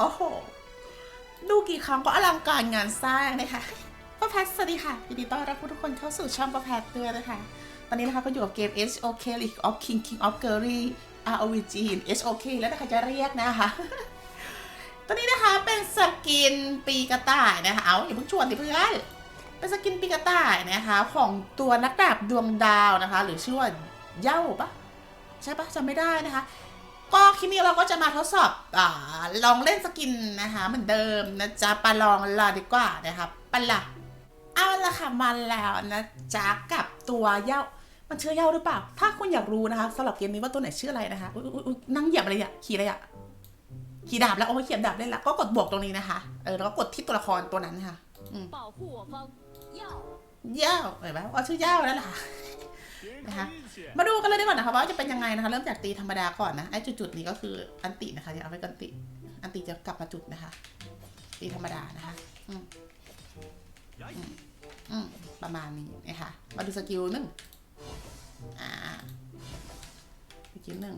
โอ้โห ดูกี่ครั้งก็อลังการงานสร้างนะคะป้าแพทสวัสดีค่ะยินดีต้อนรับทุกคนเข้าสู่ช่องป้าแพทด้วยนะคะ ตอนนี้นะคะก็อยู่กับเกม HOK League of King King of Glory ROVG HOK แล้วนะคะจะเรียกนะคะ ตอนนี้นะคะเป็นสกินปีกระต่ายนะคะเอาอย่าเพิ่งชวนดิเพื่อนเป็นสกินปีกระต่ายนะคะของตัวนักดาบดวงดาวนะคะ หรือชื่อว่าเย่าปะใช่ปะจำไม่ได้นะคะ ก็คลิปนี้เราก็จะมาทดสอบอลองเล่นสกินนะคะเหมือนเดิมนะจ๊ะปลองลาดีกว่านะคะปละเอาละค่ะมาแล้วนะจ๊ะกับตัวเย้ามันเชื่อเย้าหรือเปล่า ถ้าคุณอยากรู้นะคะสำหรับเกมนี้ว่าตัวไหนชื่ออะไรนะคะนั่งเหยียบอะไรอะขี่อะไรอะขี่ดาบแล้วโอ้ยเขียนดาบได้นละก็กดบวกตรงนี้นะคะเออแล้วก็กดที่ตัวละครตัวนั้นค่ะเย้าเห็นไหมว่าชื่อเย้านั่นแหละ นะคะมาดูกันเลยดีกว่านะคะว่าจะเป็นยังไงนะคะเริ่มจากตีธรรมดาก่อนนะไอ้จุดๆนี้ก็คืออันตินะคะจะเอาไว้กันติ อันติจะกลับมาจุดนะคะ ตีธรรมดานะคะอืมประมาณนี้นะคะมาดูสกิลหนึ่งอ่าสกิลหนึ่ง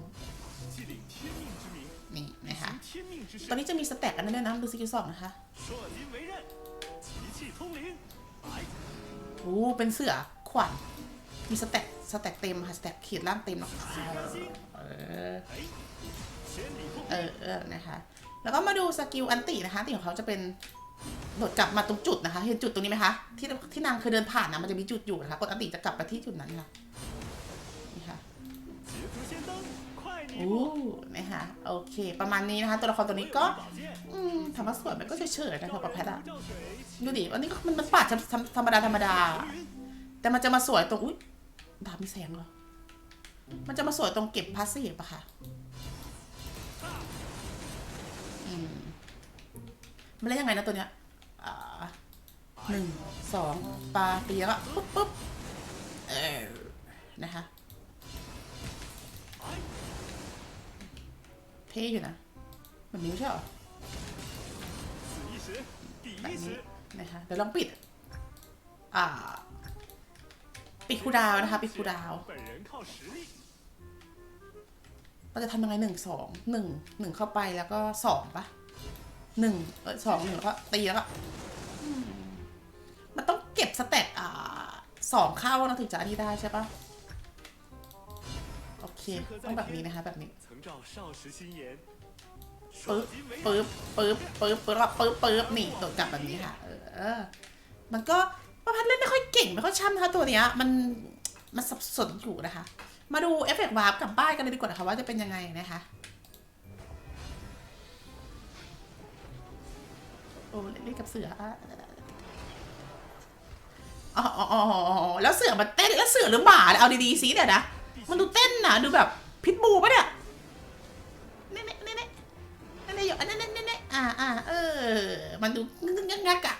นี่นะคะตอนนี้จะมีสแต็กกันนั้นด้วยนะดูสกิลสองนะคะโอ้เป็นเสือขวัญ มีสแต็กสแต็กเต็มค่ะสแต็กขีดล่างเต็มหรอกเออเออนะคะ แล้วก็มาดูสกิลอันตีนะคะตีของเขาจะเป็นโดดกลับมาตรงจุดนะคะ เห็นจุดตรงนี้ไหมคะ ที่ที่นางเคยเดินผ่านนะมันจะมีจุดอยู่นะคะกดอันติจะกลับไปที่จุดนั้นค่ะนี่ค่ะโอ้นะคะโอเค ประมาณนี้นะคะ ตัวละครตัวนี้ก็ถามว่าสวยมันก็เฉยๆนะคะประแพทอะดูดิอันนี้ก็มันมันปาดธรรมดาธรรมดา แต่มันจะมาสวยตรงอุ้ย ดาบมีแสงเหรอ มันจะมาสวยตรงเก็บพัสซีฟอะค่ะมันเล่นยังไงนะตัวเนี้ยหนึ่งสองปลาตีแล้วก็ปุ๊บปุ๊บเออนะคะเท่อยู่นะเหมือนนิ้วใช่หรอแบบนี้นะคะเดี๋ยวลองปิด อ่า ปิคูดาวนะคะปิคูดาวเราจะทำยังไงหนึ่งสองหนึ่งหนึ่งเข้าไปแล้วก็สองปะหนึ่งเออสองหนึ่งแล้วก็ตีแล้วก็มันต้องเก็บสเตตอ่าสองเข้านะถึงจะอันนี้ได้ใช่ปะโอเคต้องแบบนี้นะคะแบบนี้ปึ๊บปึ๊บปึ๊บปึ๊บปึ๊บปึ๊บปึ๊บนี่ตัวกับแบบนี้ค่ะ เออ มันก็ ประพัดเล่นไม่ค่อยเก่งไม่ค่อยช่ำนะคะตัวเนี้ยมันมันสับสนอยู่นะคะ มาดูเอฟเฟกต์วาร์ปกลับบ้านกันเลยดีกว่านะคะว่าจะเป็นยังไงนะคะโอ้เล่นกับเสืออ๋ออ๋อแล้วเสือมันเต้นแล้วเสือหรือหมาเอาดีๆสิเดี๋ยวนะมันดูเต้นนะดูแบบพิทบูปะเนี่ยเน่เน่เน่เน่เน่เน่อยู่อันเน่เน่เน่เน่อ่าอ่าเออ มันดูงักงักอะ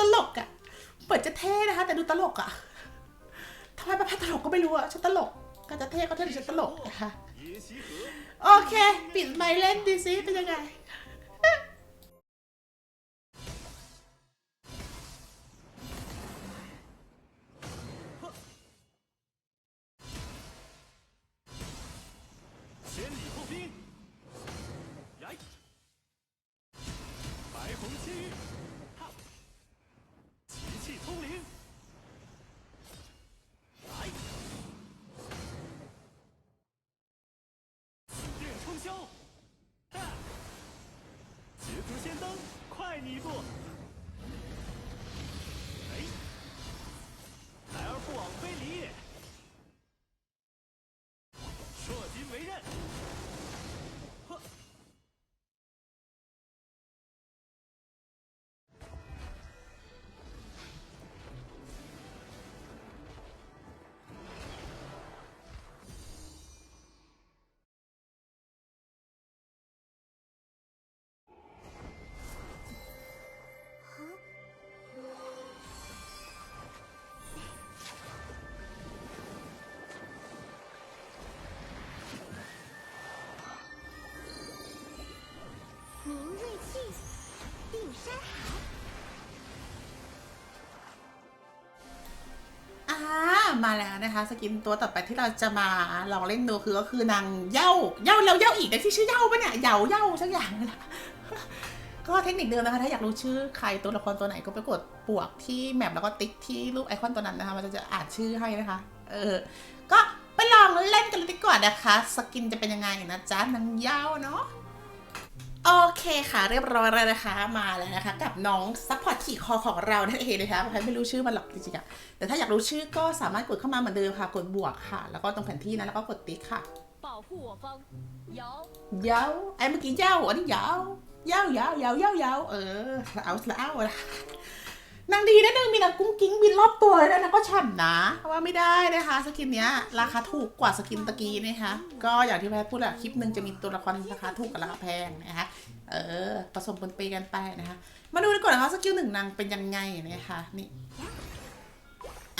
ตลกอะเปิดจะเท่นะคะ แต่ดูตลกอะทำไมประพัดตลกก็ไม่รู้อะฉันตลกก็จะเท่ก็เท่หรือฉันตลกนะคะโอเค ปิดไมค์เล่นดีซิเป็นยังไง มาแล้วนะคะ สกินตัวต่อไปที่เราจะมาลองเล่นดูคือก็คือนางเย้าเย้าแล้วเย้าอีกแต่ที่ชื่อเย้าปะเนี่ยเหยาเย้าสักอย่างนี่แหละก็เทคนิคเดิมนะคะ ถ้าอยากรู้ชื่อใครตัวละครตัวไหนก็ไปกดปวกที่แมปแล้วก็ติ๊กที่รูปไอคอนตัวนั้นนะคะ มันจะอ่านชื่อให้นะคะ เออ ก็ไปลองเล่นกันเลยดีกว่านะคะ สกินจะเป็นยังไงนะจ๊ะนางเย้าเนาะ โอเคค่ะ เรียบร้อยแล้วนะคะมาแล้วนะคะ กับน้องซัพพอร์ตขี่คอของเรานั่นเองนะคะใครไม่รู้ชื่อมันหรอกจริงๆอะแต่ถ้าอยากรู้ชื่อก็สามารถกดเข้ามาเหมือนเดิมค่ะ กดบวกค่ะ แล้วก็ตรงแผนที่นั้นแล้วก็กดติ๊กค่ะเย้าไอ้เมื่อกี้ย้าอันนี้เยาวย้าเย้าเย้าเย้าวย้าเออเอาเอาละ นางดีนะนางมีนางกุ้งกิ้งบินรอบตัวเลยนะนางก็ฉ่ำนะว่าไม่ได้นะคะ สกินเนี้ยราคาถูกกว่าสกินตะกี้นะคะ ก็อย่างที่แพทย์พูดอะคลิปหนึ่งจะมีตัวละครราคาถูกกับราคาแพงนะคะเออผสมปนเปกันไปนะคะ มาดูดีกว่านะคะสกิลหนึ่งนางเป็นยังไงนะคะนี่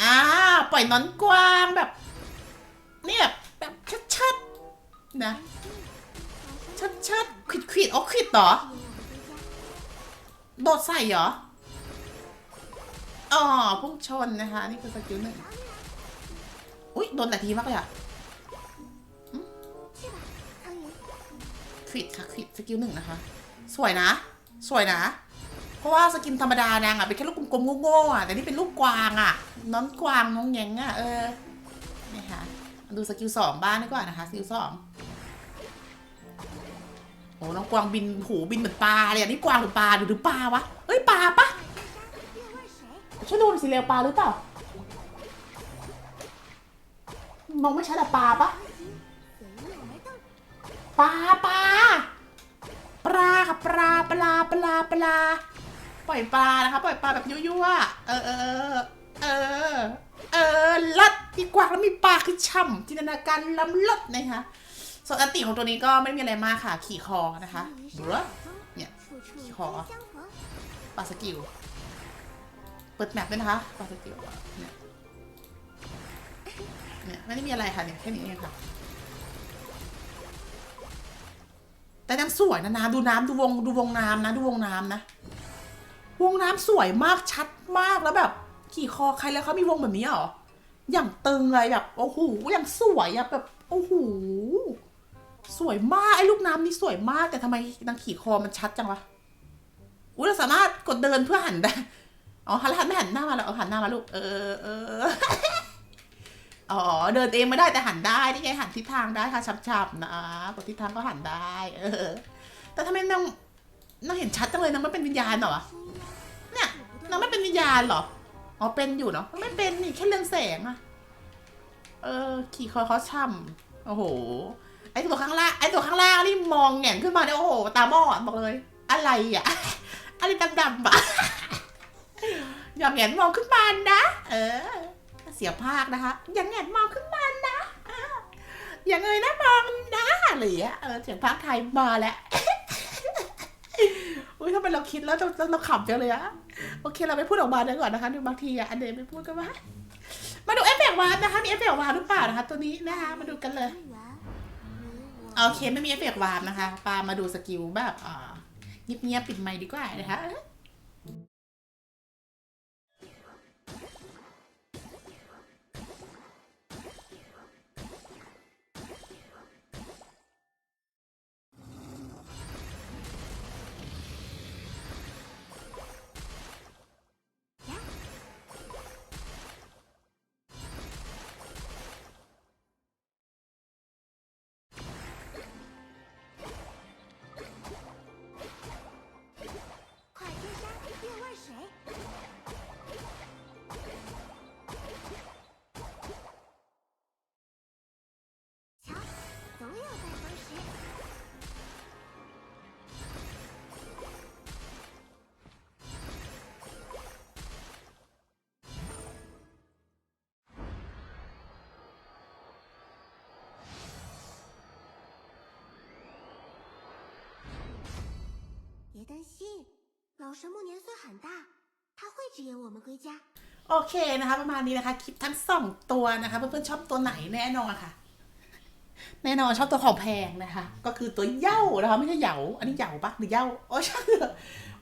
อ่าปล่อยนอนกวางแบบเนี่แบบแบบชัดๆนะชัดๆขิดขิดอ๋อขิดเหรอโดดใส่เหรอ อ๋อพุ่งชนนะคะ นี่คือสกิลหนึ่งอุ้ยโดนหลายทีมากเลยอะขิดค่ะขิดสกิลหนึ่งนะคะ สวยนะ สวยนะ เพราะว่าสกินธรรมดานางอะเป็นแค่ลูกกลมๆโง่ๆอะแต่นี่เป็นลูกกวางอะน้องกวางน้องแยงอะเออนี่ค่ะดูสกิลสองบ้างดีกว่านะคะสกิลสองโอ้น้องกวางบินหูบินเหมือนปลาเลยอะนี่กวางหรือปลาหรือหรือปลาวะเอ้ยปลาปะ ช่วยดูสิเร็วปลาหรือเปล่ามองไม่ชัดอะปลาปะปลาปลาปลาค่ะปลาปลาปลาปลาปล่อยปลานะคะปล่อยปลาแบบยั่วๆเออเออเออเออลัดที่กว่าแล้วมีปลาคือช่ำจินตนาการล้ำลัดนะคะส่วนอัติของตัวนี้ก็ไม่มีอะไรมากค่ะ ขี่คอนะคะบลัเนี่ยขี่คอปาสกิล เปิดแมปด้วยนะคะปาสกิลเนี่ยเนี่ยไม่ได้มีอะไรค่ะเนี่ยแค่นี้เองค่ะ แต่น้ำสวยนะน้ำดูน้ำดูวงดูวงน้ำนะ ดูวงน้ำนะ วงน้ำสวยมากชัดมากแล้วแบบขี่คอใครแล้วเขามีวงแบบนี้เหรออย่างตึงเลยแบบโอ้โหอย่างสวยอะแบบโอ้โหสวยมากไอ้ลูกน้ำนี่สวยมากแต่ทำไมนางขี่คอมันชัดจังวะอุ้ยเราสามารถกดเดินเพื่อหันได้ อ๋อหันหันไม่หันหน้ามาแล้วเอาหันหน้ามาลูก เออเอออ๋อ เดินเองไม่ได้แต่หันได้ นี่ไงหันทิศทางได้ค่ะชับๆนะกดทิศทางก็หันได้ เออ แต่ทำไมนางนางเห็นชัดจังเลยนางไม่เป็นวิญญาณเหรอเนี่ยนางไม่เป็นวิญญาณเหรอ อ๋อ เป็นอยู่เนาะ ไม่เป็นนี่แค่เรื่องแสงอะเออ ขี่คอเขาช่ำโอ้โห ไอตัวข้างล่าง ไอตัวข้างล่างนี่มองแหง่นขึ้นมาเนี่ยโอ้โห ตาบอดบอกเลย อะไรอะอะไรดำๆอะ อย่าแงนมองขึ้นมานะ เออ เสียภาคนะคะ อย่าแงนมองขึ้นมานะอย่าเงยหน้ามองนะอะไรอย่างเงี้ยเออเสียงภาคไทยมาแล้วอุ้ยถ้าเป็นเราคิดแล้วเราเราขำจังเลยอะโอเคเราไม่พูดออกมาเดี๋ยวก่อนนะคะบางทีอะอันเดยวไม่พูดกันว่ามาดูเอฟเฟกต์วาร์ปนะคะมีเอฟเฟกต์วาร์ปหรือเปล่านะคะ ตัวนี้นะคะมาดูกันเลยโอเคไม่มีเอฟเฟกต์วาร์ปนะคะปามาดูสกิลแบบอ่าเงียบๆปิดไมค์ดีกว่านะคะ 神木年岁很大，他会指引我们归家。 โอเคนะคะ ประมาณนี้นะคะ คลิปทั้งสองตัวนะคะ เพื่อนๆชอบตัวไหนแน่นอนค่ะ แน่นอนชอบตัวของแพงนะคะ ก็คือตัวเย้านะคะไม่ใช่เหยาอันนี้เหยาปะหรือเย้าโอ้ยช่างเถอะ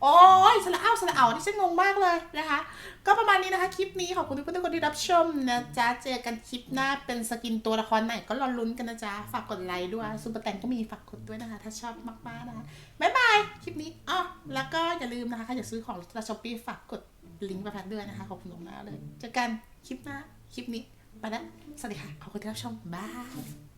โอ้ยสละอ้าวสละเอาที่ฉันงงมากเลยนะคะ ก็ประมาณนี้นะคะ คลิปนี้ขอบคุณทุกคนทุกคนที่รับชมนะจ๊ะเจอกันคลิปหน้าเป็นสกินตัวละครไหนก็รอลุ้นกันนะจ๊ะ ฝากกดไลค์ด้วยซูเปอร์แตงก็มีฝากกดด้วยนะคะ ถ้าชอบมากๆนะคะบ๊ายบายคลิปนี้อ๋อแล้วก็อย่าลืมนะคะใครอยากซื้อของจากช้อปปี้ฝากกดลิงก์ประพัดด้วยนะคะขอบคุณมากๆเลยเจอกันคลิปหน้าคลิปนี้ไปแล้วสวัสดีค่ะขอบคุณที่รับชมบาย